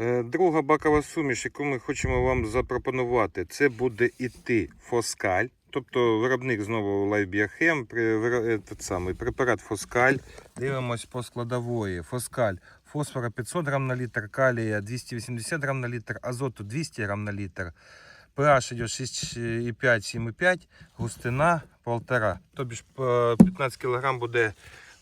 Е, Друга бакова суміш, яку ми хочемо вам запропонувати, це буде іти Фоскаль. Тобто виробник знову Лайбіахем, самий препарат Фоскаль. Дивимось по складової. Фоскаль. Фосфора 500 грам на літр, калія 280 грам на літр, азоту 200 грам на літр. pH йде 6,5-7,5, густина 1,5. Тобі ж е, 15 кг буде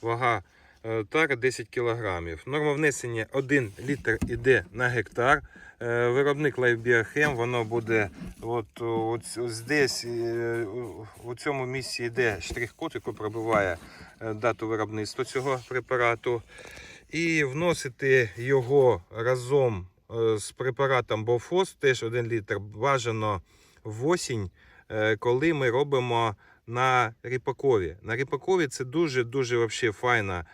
вага е, тари 10 кг. Норма внесення 1 літр іде на гектар. Е, Виробник Лайбіахем, воно буде от, от, ось десь е, у- цьому місці йде штрих-код, який пробиває дату виробництва цього препарату. І вносити його разом з препаратом Бофос, теж 1 літр, бажано в осінь, коли ми робимо на ріпакові. На ріпакові це дуже-дуже файна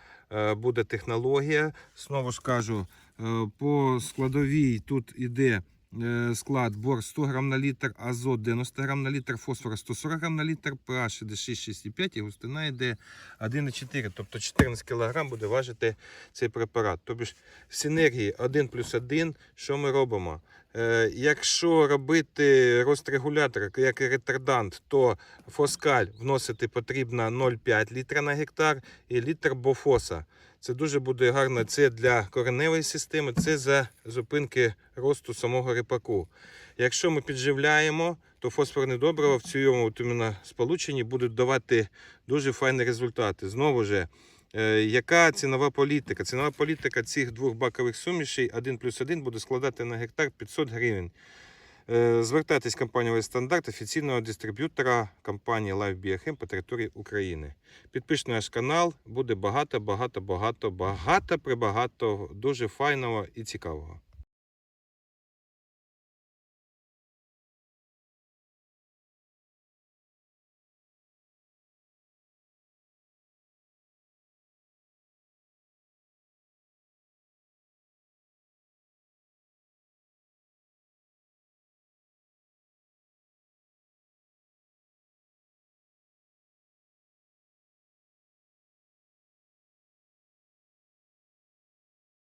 буде технологія. Знову ж кажу, е, по складовій тут іде е, склад бор 100 грам на літр, азот 90 грам на літр, фосфор 140 грам на літр, pH іде 6,6,5 і густина йде 1,4, тобто 14 кг буде важити цей препарат. Тобто синергії 1 плюс 1, що ми робимо? Е, якщо робити розрегулятор як ретардант, то фоскаль вносити потрібно 0,5 літра на гектар і літр бофоса. Це дуже буде гарно. Це для кореневої системи, це за зупинки росту самого рипаку. Якщо ми підживляємо, то фосфорне добриво в цьому сполученні будуть давати дуже файні результати. Знову ж, яка цінова політика? Цінова політика цих двох бакових сумішей 1 плюс 1 буде складати на гектар 500 гривень. Е, Звертайтесь компанія компанію «Весь стандарт офіційного дистриб'ютора компанії Life BioChem по території України. Підпишіть наш канал, буде багато, багато, багато, багато, прибагато дуже файного і цікавого.